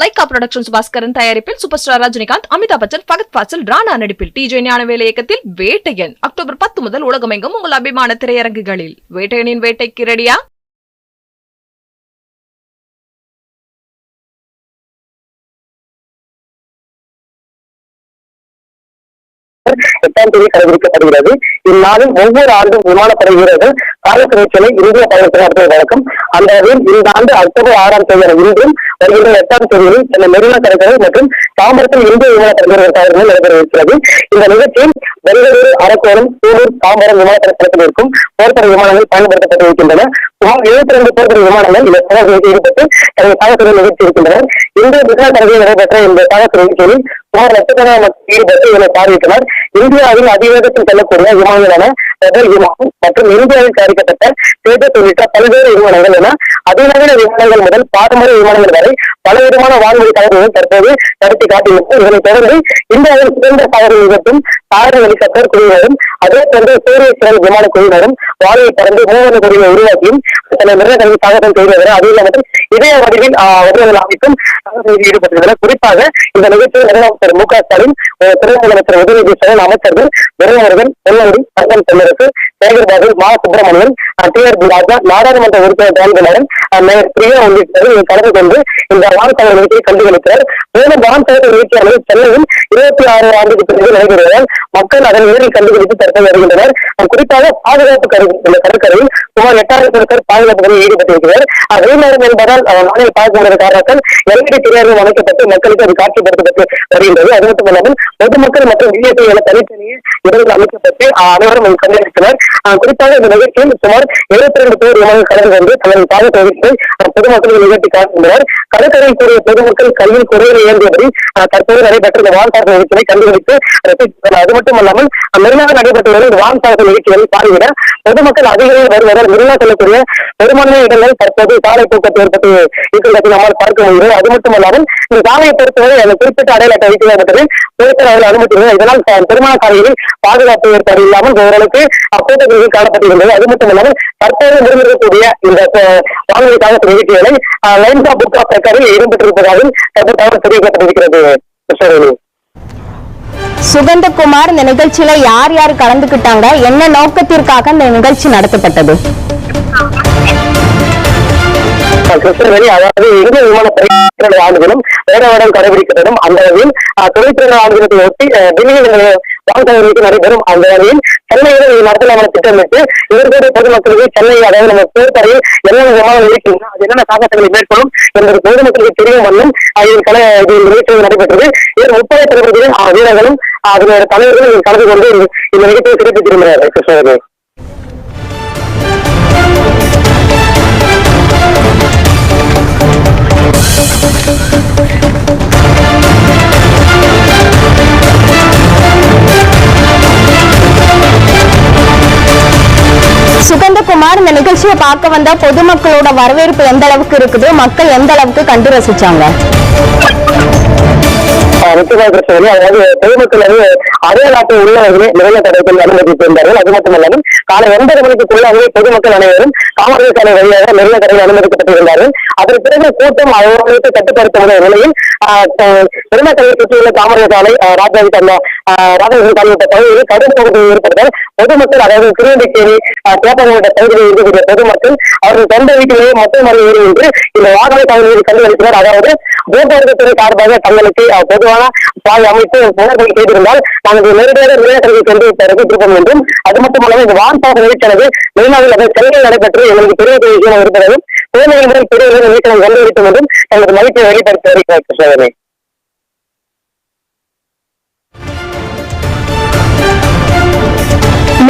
Lyca productions Baskaran தயாரிப்பில் super star Rajinikanth Amitabh Bachchan Fahadh Faasil Rana நடிப்பில் DJ ஞானவேல இயக்கத்தில் வேட்டையன். அக்டோபர் பத்து முதல் உலகமெங்கும் உங்கள் அபிமான திரையரங்குகளில். வேட்டையனின் வேட்டைக்கு ரெடியா எட்டாம் தேதி கடைபிடிக்கப்படுகிறது. இந்நாளில் ஒவ்வொரு ஆண்டும் விமானப்படை வீரர்கள் காலக்கரைச்சலை இந்திய பயணத்தில் நடத்துவது வழக்கம். அந்த வகையில் இந்த ஆண்டு அக்டோபர் ஆறாம் தேதியான இன்றும் வருகின்ற எட்டாம் தேதியில் சென்னை மெரினா கடற்கரை மற்றும் தாம்பரத்தில் இந்திய விமானப்படை வீரர்கள் தவறுகள் நடைபெறவிருக்கிறது. இந்த நிகழ்ச்சியில் பெங்களூரு அரக்கோணம் சூலூர் தாம்பரம் விமானப்படை தளத்தில் இருக்கும் போர்ப்படை விமானங்கள் பயன்படுத்தப்பட்டிருக்கின்றன. சுமார் எழுபத்தி ரெண்டு போர்ப்படை விமானங்கள் இந்த சாகசத்தில் ஈடுபட்டு தனது சாகசத்தில் நிகழ்ச்சி இருக்கின்றனர் இந்திய விமான கடற்கரையில் நடைபெற்ற இந்த சாகச நிகழ்ச்சியில் சுமார் லட்சக்கணக்கான மக்கள் ஈடுபட்டு இதனை பார்வையிட்டனர். இந்தியாவில் அதிவேகத்தில் செல்லக்கூடிய விமானங்களான ரபேல் விமானம் மற்றும் இந்தியாவில் தயாரிக்கப்பட்ட தேஜஸ் உள்ளிட்ட பல்வேறு விமானங்கள் என அதிநவீன விமானங்கள் முதல் பாரம்பரிய விமானங்கள் வரை பலவிதமான வான்வழி தகவல்கள் தற்போது நடத்தி காட்டியுள்ளது இதனைத் தொடர்ந்து இந்தியாவில் சுதந்திர சாகர நிகழ்த்தும் சாகர ஹெலிகாப்டர் குழுவினரும் அதே போன்று சூரிய சிறல் விமான குழுவினரும் வானிலை பறந்து மூவன குழுவை உருவாக்கியும் தன்னை மிருக கல்வி சாகசம் செய்தவர் அது இல்லாமல் இதே வடிவில் வடிவங்கள் அமைக்கும் ஈடுபட்டுள்ளனர் குறிப்பாக இந்த நிகழ்ச்சியில் முதலமைச்சர் மு க ஸ்டாலின் துணை முதலமைச்சர் உதயநிதி ஸ்டாலின் அமைச்சர்கள் விருதுநகர்கள் பொன்னடி தங்கம் தென்னரசு சேகர்பாபு மா. Subramanian T R. B Raja நாடாளுமன்ற உறுப்பினர் ஜான்குமாரன் மேயர் பிரியா உள்ளிட்டவர்கள் கலந்து கொண்டு இந்த வான்சாகர் நிகழ்ச்சியை கண்டுகளித்தனர். மேலும் வான்சாகர் நிகழ்ச்சியானது சென்னையில் இருபத்தி ஆறு ஆண்டுக்கு பிறகு நடைபெறுவதால் மக்கள் அதன் நேரில் கண்டுபிடித்து தற்போது வருகின்றனர். குறிப்பாக பாதுகாப்பு கருவி இந்த கடற்கரையில் சுமார் எட்டாயிரம் பேர் பாதுகாப்பு பணியில் ஈடுபட்டிருக்கிறார். அஹ், நேரம் என்பதால் மாநில பாதுகாப்பு காரணத்தால் எல்இடி திரையரங்கம் அமைக்கப்பட்டு மக்களுக்கு அது காட்சிப்படுத்தப்பட்டு வருகின்றது. அது மட்டுமல்லாமல் பொதுமக்கள் மற்றும் பிஜேபி என தனித்தனியே இடங்கள் அமைக்கப்பட்டு அனைவரும் அங்கு கண்டிருக்கிறார் குறிப்பாக இந்த நிகழ்ச்சியில் சுமார் எழுபத்தி ரெண்டு பேர் விமானம் கலந்து கொண்டு தனது பாதுகாப்பு தொகுப்பை பொதுமக்களுக்கு நிகழ்த்தி காட்டுகின்றனர். கடற்கரையில் கூடிய பொதுமக்கள் கையில் குறைகளை இயங்கியபடி தற்போது நடைபெற்ற இந்த வான்சாகர் நிகழ்ச்சியை கண்டுபிடித்து ரசித்தனர் அது மட்டுமல்லாமல் அஹ், மெரினாவில் நடைபெற்று வரும் இந்த வான்சாகர் நிகழ்ச்சிகளை பார்வையிட பொதுமக்கள் அதிகளவில் வருவதால் மெரினா செல்லக்கூடிய பெரும்பான்மை இடங்கள் தற்போது சாலை போக்குவரத்து ஏற்பட்டு இருக்கிறதை நம்மால் பார்க்க முடிகிறது. அது மட்டுமல்லாமல் இந்த சாலையை பொறுத்தவரை அந்த குறிப்பிட்ட அடையாள அட்டை வைக்கிறது மட்டுமே போலீசார் அதில் அனுமதிக்கிறது இதனால் ப- பெருமான சாலைகளில் பாதுகாப்பு ஏற்பாடு இல்லாமல் ஓரளவுக்கு கூட்டத்தில் காணப்பட்டிருந்தது. அது மட்டுமல்லாமல் தற்போது முடிந்திருக்கக்கூடிய இந்த வானொலி சாகச நிகழ்ச்சிகளை லைன்ஸ் ஆஃப் புக் ஆஃப் ரெக்கார்டில் இடம்பெற்றிருப்பதாகவும் தற்போது தகவல் தெரிவிக்கப்பட்டிருக்கிறது. கிருஷ்ணவேணி சுகந்தகுமார் இந்த நிகழ்ச்சியில யார் யார் கலந்துக்கிட்டாங்க? என்ன நோக்கத்திற்காக இந்த நிகழ்ச்சி நடத்தப்பட்டது? கிருஷ்ணகிரி அதாவது இந்திய விமான இரண்டு ஆண்டுகளும் வேற இடம் கடைபிடிக்கப்படும் அந்த வகையில் அஹ், ஆண்டுகளை ஒட்டி டெல்லியில் டெல்லியில் வாக்குறுதிக்கு நடைபெறும் அந்த வகையில் சென்னையில் இது நடத்தலாம திட்டமிட்டு இதற்குரிய பொதுமக்களுக்கு சென்னை அதாவது நம்ம பேர்பறையில் என்ன விதமான இருக்கின்றன அது என்னென்ன சாகசங்களை மேற்கொள்ளும் என்பது பொதுமக்களுக்கு தெரியும் வண்ணம் அஹ், இதில் கல இது நிகழ்ச்சி நடைபெற்றது. இதில் முப்படை தளபதிகளின் வீரர்களும் அதனுடைய தலைவர்களும் கலந்து கொண்டு இந்த- இந்த நிகழ்ச்சியை சிறப்பித்திருந்தனர் கிருஷ்ணகிரி சுகந்தகுமார் இந்த நிகழ்ச்சியை பார்க்க வந்த பொதுமக்களோட வரவேற்பு எந்த அளவுக்கு இருக்குது? மக்கள் எந்த அளவுக்கு கண்டு ரசிச்சாங்க? ஆஹ் அதாவது பொதுமக்கள் வந்து அதே நாட்டு உள்ளவர்களே நிறைய தடைகள் அனுமதித்திருந்தார்கள் அது மட்டுமல்லாமல் காலை ஒன்பது மணிக்குள்ளாகவே பொதுமக்கள் அனைவரும் காமராஜர் சாலை வழியாக நிறைய தடைகள் அனுமதிக்கப்பட்டிருந்தார்கள் அதன் பிறகு கூட்டம் அவர்களுக்கு கட்டுப்படுத்த முடியாத நிலையில் பெருமக்களை சுற்றியுள்ள காமராஜர் சாலை ஆஹ் ராஜாஜி தந்த ராஜாஜி தலையிட்ட பகுதியில் கடும் பகுதி ஏற்பட்டதால் பொதுமக்கள் அதாவது திருவண்டிச்சேரி கேப்பம் பகுதியில் இருக்கக்கூடிய பொதுமக்கள் அவர்கள் சொந்த வீட்டிலேயே மொத்த மணி ஏறி நின்று இந்த வாகன தகவல்களை கண்டுகளித்தனர். அதாவது போக்குவரத்து சார்பாக தங்களுக்கு பொதுவான பாதை அமைத்து புகார்கள் செய்திருந்தால் நாங்கள் நேரடியாக நிலையத்திற்கு சென்று தெரிவித்திருப்போம் என்றும் அது மட்டுமல்லாமல் இந்த வான்பாக நிகழ்ச்சியானது மெரினாவில் அதை சென்னையில் நடைபெற்று எங்களுக்கு பெரிய பெரிய விஷயம் இருப்பதையும் குழந்தைகள் முதல் பெரியவர்கள் நிகழ்ச்சியை கண்டுபிடித்தோம் என்றும் தங்களது மதிப்பை வெளிப்படுத்தி வருகிறார் கிருஷ்ணவேணி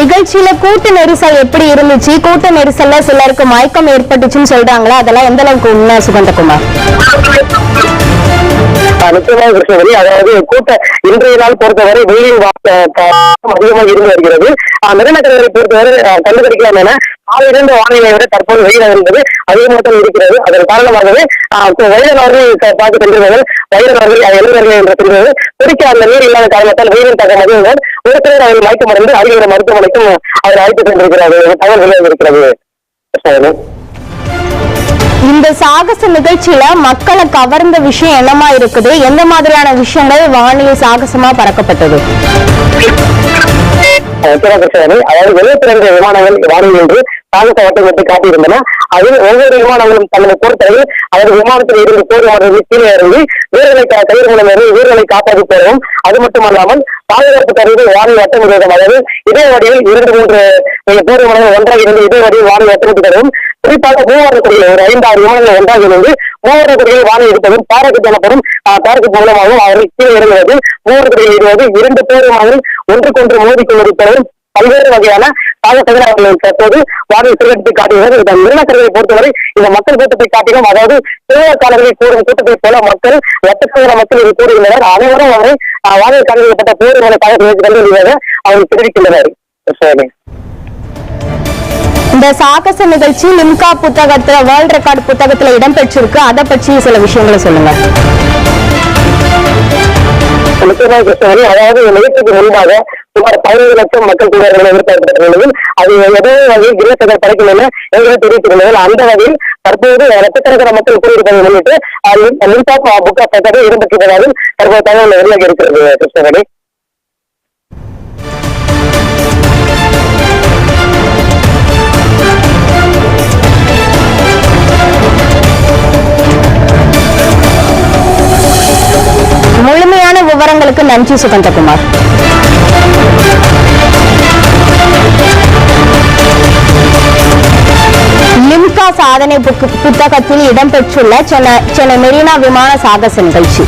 நிகழ்ச்சியில கூட்ட நெரிசல் எப்படி இருந்துச்சு? கூட்ட நெரிசல்ல சிலருக்கு மயக்கம் ஏற்பட்டுச்சுன்னு சொல்றாங்களா? அதெல்லாம் எந்த அளவுக்கு உண்மை சுகந்தகுமார் நிச்சயமாக கிருஷ்ணகிரி அதாவது கூட்ட இன்றைய நாள் பொறுத்தவரை வெயிலின் வா- அதிகமாக இருந்து வருகிறது. ஆஹ் மெரினக்கரை பொறுத்தவரை கண்டுபிடிக்கலாம் என காலையிலிருந்து வானிலை விட தற்போது வெயில் என்பது அதிகமாக இருக்கிறது. அதன் காரணமாகவே வயதானவர்கள் பார்த்து சென்றிருந்தார்கள் வயதானவர்கள் இளைஞர்கள் என்ற சென்றது குடிக்க அந்த நீர் இல்லாத காரணத்தால் வெயிலின் தாக்கம் அதிகம் ஒரு சிலர் அவர்கள் மயக்கமடைந்து அருகிலுள்ள மருத்துவமனைக்கும் அவர் அழைத்து சென்றிருக்கிறார் தகவல் வெளியாக இருக்கிறது. கிருஷ்ணகிரி இந்த சாகச நிகழ்ச்சியில மக்களை கவர்ந்த விஷயம் என்னமா இருக்குது? எந்த மாதிரியான விஷயங்கள் வானில் சாகசமா பறக்கப்பட்டது? அதாவது எழுபத்தி ரெண்டு விமானங்கள் வானில் நின்று சாகச வட்டம் காட்டியிருந்தன அதில் ஒவ்வொரு விமானங்களும் தனது பொறுத்தவரை அவரது விமானத்தில் இருந்து போர் விமானத்தில் கீழே இறங்கி வீரர்களை கயிறு மூலம் ஏறி வீரர்களை காப்பாற்றி போகவும் அது மட்டுமல்லாமல் பாதுகாப்பு கருவிகள் வானில் வட்டம் அதாவது இதே வழியில் இரண்டு மூன்று போர் விமானங்கள் ஒன்றாக இருந்து இதே வழியில் வானில் வட்டமிட்டு தரவும் குறிப்பாக மூவாறு கொடிகள் ஒரு ஐந்தாறு விமானங்கள் ஒன்றாக இருந்து மூவாறு கொடிகள் வானில் இருப்பதும் பாரக்கு எனப்படும் பாரக்கு மூலமாகவும் அவர்கள் கீழே இறங்குவது மூவாறு கொடிகள் இடுவது இரண்டு போர் விமானங்கள் ஒன்றுக்கொன்று மோதிக்கொண்டிருப்பதும் பல்வேறு வகையான சாகசங்களை அவர்கள் தற்போது வானில் சிறுகட்டி காட்டுகிறது இந்த நிலக்கரையை பொறுத்தவரை இந்த மக்கள் கூட்டத்தை காட்டிலும் அதாவது திருவிழாக்காலங்களில் கூறும் கூட்டத்தை போல மக்கள் லட்சக்கணக்கான மக்கள் இதில் கூறுகின்றனர். அனைவரும் அவரை அஹ், வானில் காண்பிக்கப்பட்ட போர் விமான அவர்கள் தெரிவிக்கின்றனர். இந்த சாகச நிகழ்ச்சி லிம்கா புத்தகத்துல வேர்ல்ட் ரெக்கார்ட் புத்தகத்துல இடம்பெற்றிருக்கு. அதை பற்றி சில விஷயங்களை சொல்லுங்க முக்கியமான கிருஷ்ணகிரி அதாவது நிகழ்ச்சிக்கு முன்பாக சுமார் பதினைந்து லட்சம் மக்கள் கூடுவார்கள் எதிர்பார்க்கப்பட்ட அது ஏதோ வகையில் கிரேசர்கள் படைக்கும் என எங்களுக்கு தெரிவித்திருந்தது அந்த வகையில் தற்போது லட்சக்கணக்கான மக்கள் கூறியிருப்பதை முன்னிட்டு மின்சா புக் ஆஃப் ரெக்கார்டில் இடம்பெற்றிருப்பதாக தற்போது தகவல் வெளியாகி இருக்கிறது கிருஷ்ணகிரி விவரங்களுக்கு நன்றி சுகந்தகுமார் லிம்கா சாதனை புத்தகத்தில் இடம்பெற்றுள்ள சென்னை சென்னை மெரினா விமான சாகச நிகழ்ச்சி.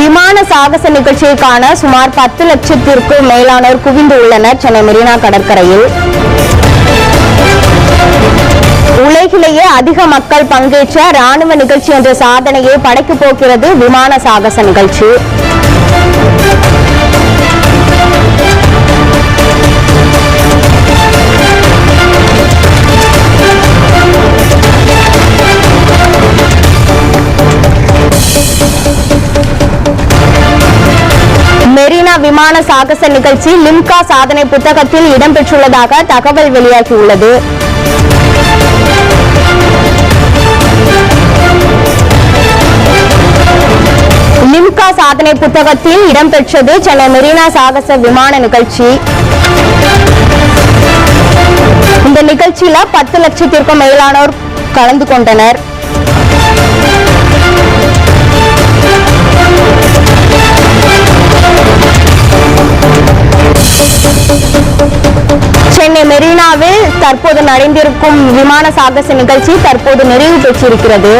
விமான சாகச நிகழ்ச்சியை காண சுமார் பத்து லட்சத்திற்கும் மேலானோர் குவிந்து உள்ளனர் சென்னை மெரினா கடற்கரையில். உலகிலேயே அதிக மக்கள் பங்கேற்ற ராணுவ நிகழ்ச்சி என்ற சாதனையை படைக்கப் போகிறது விமான சாகச நிகழ்ச்சி. மெரினா விமான சாகச நிகழ்ச்சி லிம்கா சாதனை புத்தகத்தில் இடம்பெற்றுள்ளதாக தகவல் வெளியாகியுள்ளது. லிம்கா சாதனை புத்தகத்தில் இடம்பெற்றது சென்னை மெரினா சாகச விமான நிகழ்ச்சி. இந்த நிகழ்ச்சியில பத்து லட்சத்திற்கும் மேலானோர் கலந்து கொண்டனர். சென்னை மெரினாவில் தற்போது நடைந்திருக்கும் விமான சாகச நிகழ்ச்சி தற்போது நிறைவு பெற்றிருக்கிறது.